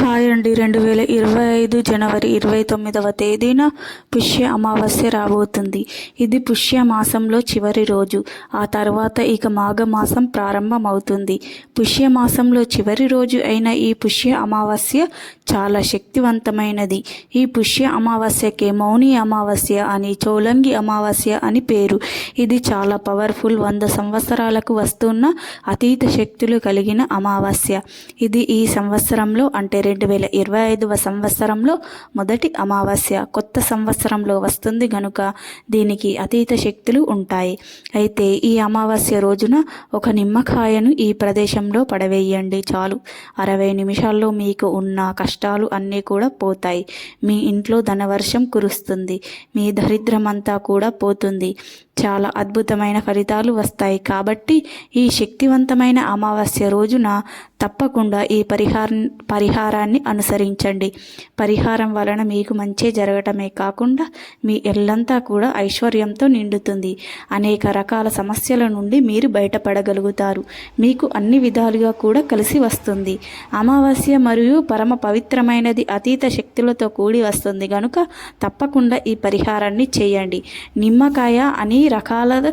Hi అండి రెండు వేల ఇరవై ఐదు జనవరి ఇరవై తొమ్మిదవ తేదీన పుష్య అమావాస్య రాబోతుంది. ఇది పుష్య మాసంలో చివరి రోజు. ఆ తర్వాత ఇక మాఘమాసం ప్రారంభమవుతుంది. పుష్య మాసంలో చివరి రోజు అయిన ఈ పుష్య అమావాస్య చాలా శక్తివంతమైనది. ఈ పుష్య అమావాస్యకే మౌని అమావాస్య అని చోలంగి అమావాస్య అని పేరు. ఇది చాలా పవర్ఫుల్ వంద సంవత్సరాలకు వస్తున్న అతీత శక్తులు కలిగిన అమావాస్య. ఇది ఈ సంవత్సరంలో అంటే రెండు వేల ఇరవై ఐదవ సంవత్సరంలో మొదటి అమావాస్య కొత్త సంవత్సరంలో వస్తుంది గనుక దీనికి అతీత శక్తులు ఉంటాయి. అయితే ఈ అమావాస్య రోజున ఒక నిమ్మకాయను ఈ ప్రదేశంలో పడవేయండి చాలు. అరవై నిమిషాల్లో మీకు ఉన్న కష్టాలు అన్నీ కూడా పోతాయి. మీ ఇంట్లో ధనవర్షం కురుస్తుంది. మీ దరిద్రమంతా కూడా పోతుంది. చాలా అద్భుతమైన ఫలితాలు వస్తాయి కాబట్టి ఈ శక్తివంతమైన అమావాస్య రోజున తప్పకుండా ఈ పరిహార పరిహారాన్ని అనుసరించండి. పరిహారం వలన మీకు మంచి జరగటమే కాకుండా మీ ఎల్లంతా కూడా ఐశ్వర్యంతో నిండుతుంది. అనేక రకాల సమస్యల నుండి మీరు బయటపడగలుగుతారు. మీకు అన్ని విధాలుగా కూడా కలిసి వస్తుంది. అమావాస్య మరియు పరమ పవిత్రమైనది అతీత శక్తులతో కూడి వస్తుంది. కనుక తప్పకుండా ఈ పరిహారాన్ని చేయండి. నిమ్మకాయ అన్ని రకాల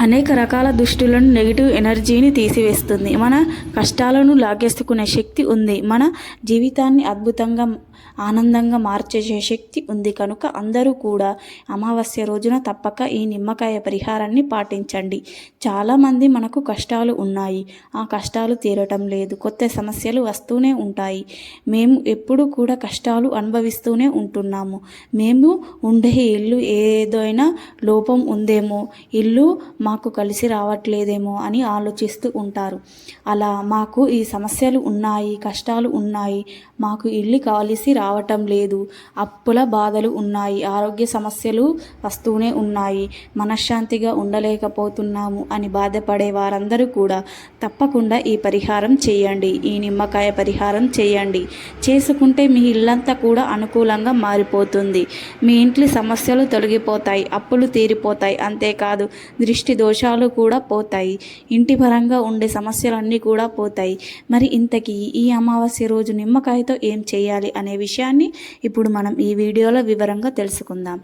అనేక రకాల దుష్టులను నెగిటివ్ ఎనర్జీని తీసివేస్తుంది. మన కష్టాలను లాగేసుకునే శక్తి ఉంది. మన జీవితాన్ని అద్భుతంగా ఆనందంగా మార్చేసే శక్తి ఉంది. కనుక అందరూ కూడా అమావాస్య రోజున తప్పక ఈ నిమ్మకాయ పరిహారాన్ని పాటించండి. చాలామంది మనకు కష్టాలు ఉన్నాయి. ఆ కష్టాలు తీరటం లేదు. కొత్త సమస్యలు వస్తూనే ఉంటాయి. మేము ఎప్పుడూ కూడా కష్టాలు అనుభవిస్తూనే ఉంటున్నాము. మేము ఉండే ఇల్లు ఏదైనా లోపం ఉందేమో. ఇల్లు మాకు కలిసి రావట్లేదేమో అని ఆలోచిస్తూ ఉంటారు. అలా మాకు ఈ సమస్యలు ఉన్నాయి కష్టాలు ఉన్నాయి. మాకు ఇల్లు కలిసి రావటం లేదు. అప్పుల బాధలు ఉన్నాయి. ఆరోగ్య సమస్యలు వస్తూనే ఉన్నాయి. మనశ్శాంతిగా ఉండలేకపోతున్నాము అని బాధపడే వారందరూ కూడా తప్పకుండా ఈ పరిహారం చేయండి. ఈ నిమ్మకాయ పరిహారం చేయండి. చేసుకుంటే మీ ఇల్లంతా కూడా అనుకూలంగా మారిపోతుంది. మీ ఇంట్లో సమస్యలు తొలగిపోతాయి అప్పులు తీరిపోతాయి. అంతేకాదు దృష్టి దోషాలు కూడా పోతాయి. ఇంటి పరంగా ఉండే సమస్యలన్నీ కూడా పోతాయి. మరి ఇంతకీ ఈ అమావాస్య రోజు నిమ్మకాయతో ఏం చేయాలి అనే విషయాన్ని ఇప్పుడు మనం ఈ వీడియోలో వివరంగా తెలుసుకుందాం.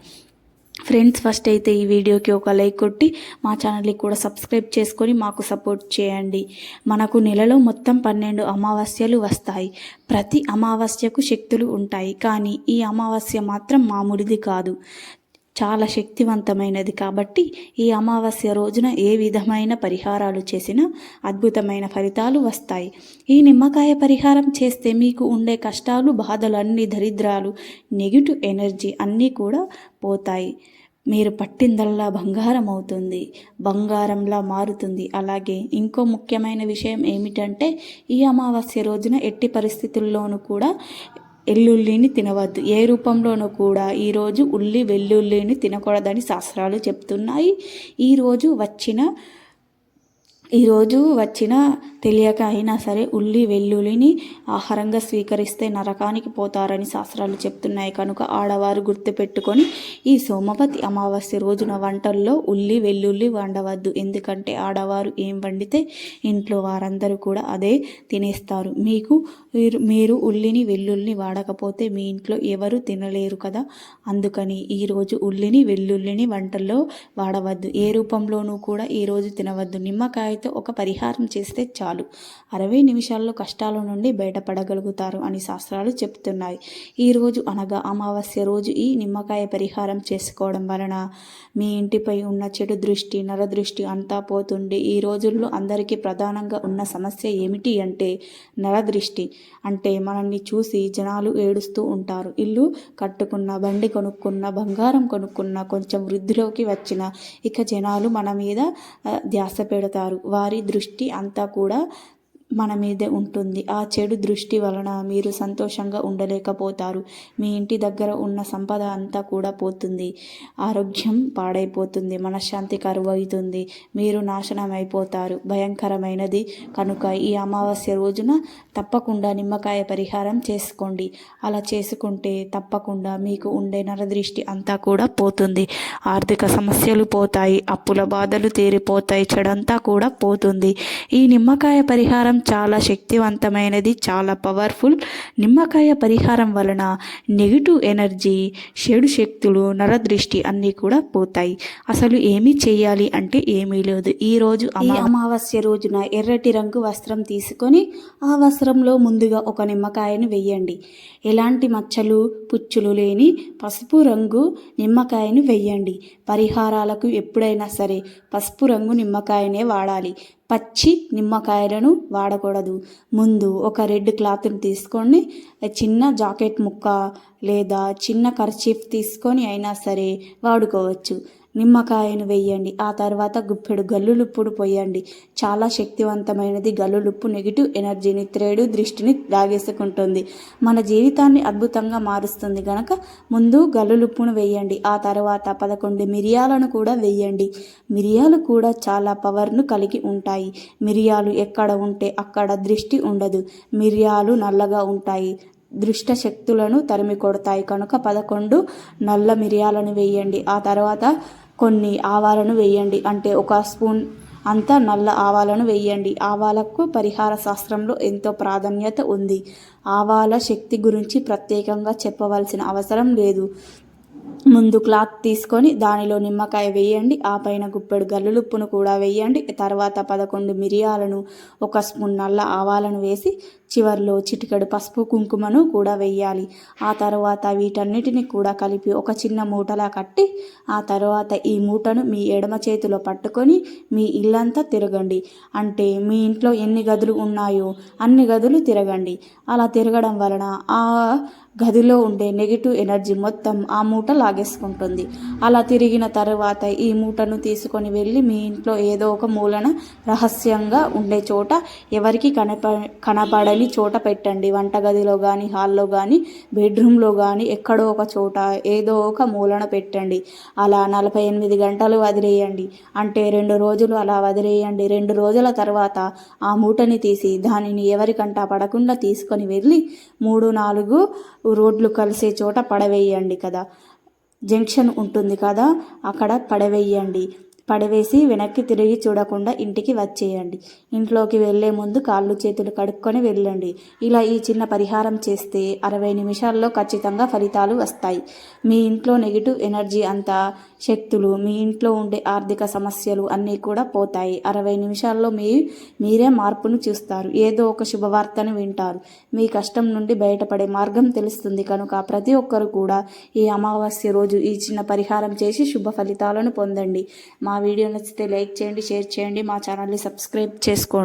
ఫ్రెండ్స్ ఫస్ట్ అయితే ఈ వీడియోకి ఒక లైక్ కొట్టి మా ఛానల్కి కూడా సబ్స్క్రైబ్ చేసుకొని మాకు సపోర్ట్ చేయండి. మనకు నెలలో మొత్తం పన్నెండు అమావాస్యలు వస్తాయి. ప్రతి అమావాస్యకు శక్తులు ఉంటాయి. కానీ ఈ అమావాస్య మాత్రం మామూలుది కాదు. చాలా శక్తివంతమైనది కాబట్టి ఈ అమావాస్య రోజున ఏ విధమైన పరిహారాలు చేసినా అద్భుతమైన ఫలితాలు వస్తాయి. ఈ నిమ్మకాయ పరిహారం చేస్తే మీకు ఉండే కష్టాలు బాధలు అన్ని దరిద్రాలు నెగిటివ్ ఎనర్జీ అన్నీ కూడా పోతాయి. మీరు పట్టిందల్లా బంగారం అవుతుంది బంగారంలా మారుతుంది. అలాగే ఇంకో ముఖ్యమైన విషయం ఏమిటంటే ఈ అమావాస్య రోజున ఎట్టి పరిస్థితుల్లోనూ కూడా ఎల్లుల్లిని తినవద్దు. ఏ రూపంలోనూ కూడా ఈరోజు ఉల్లి వెల్లుల్లిని తినకూడదని శాస్త్రాలు చెప్తున్నాయి. ఈరోజు వచ్చిన ఈరోజు వచ్చిన తెలియక అయినా సరే ఉల్లి వెల్లుల్లిని ఆహారంగా స్వీకరిస్తే నరకానికి పోతారని శాస్త్రాలు చెప్తున్నాయి. కనుక ఆడవారు గుర్తుపెట్టుకొని ఈ సోమవతి అమావాస్య రోజున వంటల్లో ఉల్లి వెల్లుల్లి వండవద్దు. ఎందుకంటే ఆడవారు ఏం వండితే ఇంట్లో వారందరూ కూడా అదే తినేస్తారు. మీకు మీరు ఉల్లిని వెల్లుల్లిని వాడకపోతే మీ ఇంట్లో ఎవరు తినలేరు కదా? అందుకని ఈరోజు ఉల్లిని వెల్లుల్లిని వంటల్లో వాడవద్దు. ఏ రూపంలోనూ కూడా ఈరోజు తినవద్దు. నిమ్మకాయ నిమ్మకాయతో ఒక పరిహారం చేస్తే చాలు. చాలు అరవై నిమిషాల్లో కష్టాల నుండి బయటపడగలుగుతారు అని శాస్త్రాలు చెప్తున్నాయి. ఈరోజు అనగా అమావాస్య రోజు ఈ నిమ్మకాయ పరిహారం చేసుకోవడం వలన మీ ఇంటిపై ఉన్న చెడు దృష్టి నరదృష్టి అంతా పోతుంది ఈ రోజుల్లో అందరికీ ప్రధానంగా ఉన్న సమస్య ఏమిటి అంటే నరదృష్టి. అంటే మనల్ని చూసి జనాలు ఏడుస్తూ ఉంటారు. ఇల్లు కట్టుకున్న బండి కొనుక్కున్న బంగారం కొనుక్కున్న కొంచెం వృద్ధిలోకి వచ్చిన ఇక జనాలు మన మీద ధ్యాస పెడతారు. వారి దృష్టి అంతా కూడా మన మీదే ఉంటుంది. ఆ చెడు దృష్టి వలన మీరు సంతోషంగా ఉండలేకపోతారు. మీ ఇంటి దగ్గర ఉన్న సంపద అంతా కూడా పోతుంది. ఆరోగ్యం పాడైపోతుంది. మనశ్శాంతి కరువవుతుంది. మీరు నాశనం అయిపోతారు భయంకరమైనది. కనుక ఈ అమావాస్య రోజున తప్పకుండా నిమ్మకాయ పరిహారం చేసుకోండి. అలా చేసుకుంటే తప్పకుండా మీకు ఉండే నరదృష్టి అంతా కూడా పోతుంది. ఆర్థిక సమస్యలు పోతాయి. అప్పుల బాధలు తీరిపోతాయి. చెడంతా కూడా పోతుంది. ఈ నిమ్మకాయ పరిహారం చాలా శక్తివంతమైనది చాలా పవర్ఫుల్ నిమ్మకాయ పరిహారం వలన నెగిటివ్ ఎనర్జీ చెడు శక్తులు నరదృష్టి అన్నీ కూడా పోతాయి. అసలు ఏమి చేయాలి అంటే ఏమీ లేదు. ఈ రోజు ఈ అమావాస్య రోజున ఎర్రటి రంగు వస్త్రం తీసుకొని ఆ వస్త్రంలో ముందుగా ఒక నిమ్మకాయను వెయ్యండి. ఎలాంటి మచ్చలు పుచ్చులు లేని పసుపు రంగు నిమ్మకాయను వెయ్యండి. పరిహారాలకు ఎప్పుడైనా సరే పసుపు రంగు నిమ్మకాయనే వాడాలి. పచ్చి నిమ్మకాయలను వాడకూడదు. ముందు ఒక రెడ్ క్లాత్ని తీసుకొని చిన్న జాకెట్ ముక్క లేదా చిన్న కర్చీఫ్ తీసుకొని అయినా సరే వాడుకోవచ్చు. నిమ్మకాయను వేయండి. ఆ తర్వాత గుప్పెడు గల్లులుప్పుడు పోయండి. చాలా శక్తివంతమైనది గల్లులుప్పు నెగిటివ్ ఎనర్జీని త్రేడు దృష్టిని లాగేసుకుంటుంది. మన జీవితాన్ని అద్భుతంగా మారుస్తుంది గనక ముందు గల్లులుప్పును వేయండి. ఆ తర్వాత పదకొండు మిరియాలను కూడా వేయండి. మిరియాలు కూడా చాలా పవర్ను కలిగి ఉంటాయి. మిరియాలు ఎక్కడ ఉంటే అక్కడ దృష్టి ఉండదు. మిరియాలు నల్లగా ఉంటాయి. దృష్ట శక్తులను తరిమి కొడతాయి కనుక పదకొండు నల్ల మిరియాలను వేయండి. ఆ తర్వాత కొన్ని ఆవాలను వేయండి. అంటే ఒక స్పూన్ అంతా నల్ల ఆవాలను వేయండి. ఆవాలకు పరిహార శాస్త్రంలో ఎంతో ప్రాధాన్యత ఉంది. ఆవాల శక్తి గురించి ప్రత్యేకంగా చెప్పవలసిన అవసరం లేదు. ముందు క్లాత్ తీసుకొని దానిలో నిమ్మకాయ వేయండి. ఆ పైన గుప్పెడు గల్లులుప్పును కూడా వేయండి. తర్వాత పదకొండు మిరియాలను ఒక స్పూన్ నల్ల ఆవాలను వేసి చివర్లో చిటికెడు పసుపు కుంకుమను కూడా వేయాలి ఆ తర్వాత వీటన్నిటిని కూడా కలిపి ఒక చిన్న మూటలా కట్టి ఆ తర్వాత ఈ మూటను మీ ఎడమ చేతిలో పట్టుకొని మీ ఇల్లంతా తిరగండి. అంటే మీ ఇంట్లో ఎన్ని గదులు ఉన్నాయో అన్ని గదులు తిరగండి. అలా తిరగడం వలన ఆ గదిలో ఉండే నెగిటివ్ ఎనర్జీ మొత్తం ఆ మూట లాగేసుకుంటుంది. అలా తిరిగిన తర్వాత ఈ మూటను తీసుకొని వెళ్ళి మీ ఇంట్లో ఏదో ఒక మూలన రహస్యంగా ఉండే చోట ఎవరికి కనప కనపడని చోట పెట్టండి. వంటగదిలో కానీ హాల్లో కానీ బెడ్రూమ్లో కానీ ఎక్కడో ఒక చోట ఏదో ఒక మూలన పెట్టండి. అలా నలభై ఎనిమిది గంటలు వదిలేయండి. అంటే రెండు రోజులు అలా వదిలేయండి. రెండు రోజుల తర్వాత ఆ మూటని తీసి దానిని ఎవరికంటా పడకుండా తీసుకొని వెళ్ళి మూడు నాలుగు రోడ్లు కలిసే చోట పడవేయండి కదా. జంక్షన్ ఉంటుంది కదా అక్కడ పడవేయండి. పడవేసి వెనక్కి తిరిగి చూడకుండా ఇంటికి వచ్చేయండి. ఇంట్లోకి వెళ్ళే ముందు కాళ్ళు చేతులు కడుక్కొని వెళ్ళండి. ఇలా ఈ చిన్న పరిహారం చేస్తే అరవై నిమిషాల్లో ఖచ్చితంగా ఫలితాలు వస్తాయి. మీ ఇంట్లో నెగిటివ్ ఎనర్జీ అంతా శక్తులు మీ ఇంట్లో ఉండే ఆర్థిక సమస్యలు అన్నీ కూడా పోతాయి. అరవై నిమిషాల్లో మీ మీరే మార్పును చూస్తారు. ఏదో ఒక శుభవార్తను వింటారు. మీ కష్టం నుండి బయటపడే మార్గం తెలుస్తుంది. కనుక ప్రతి ఒక్కరు కూడా ఈ అమావాస్య రోజు ఈ చిన్న పరిహారం చేసి శుభ ఫలితాలను పొందండి. మా వీడియో నచ్చితే లైక్ చేయండి షేర్ చేయండి. మా ఛానల్ని సబ్స్క్రైబ్ చేసుకోండి.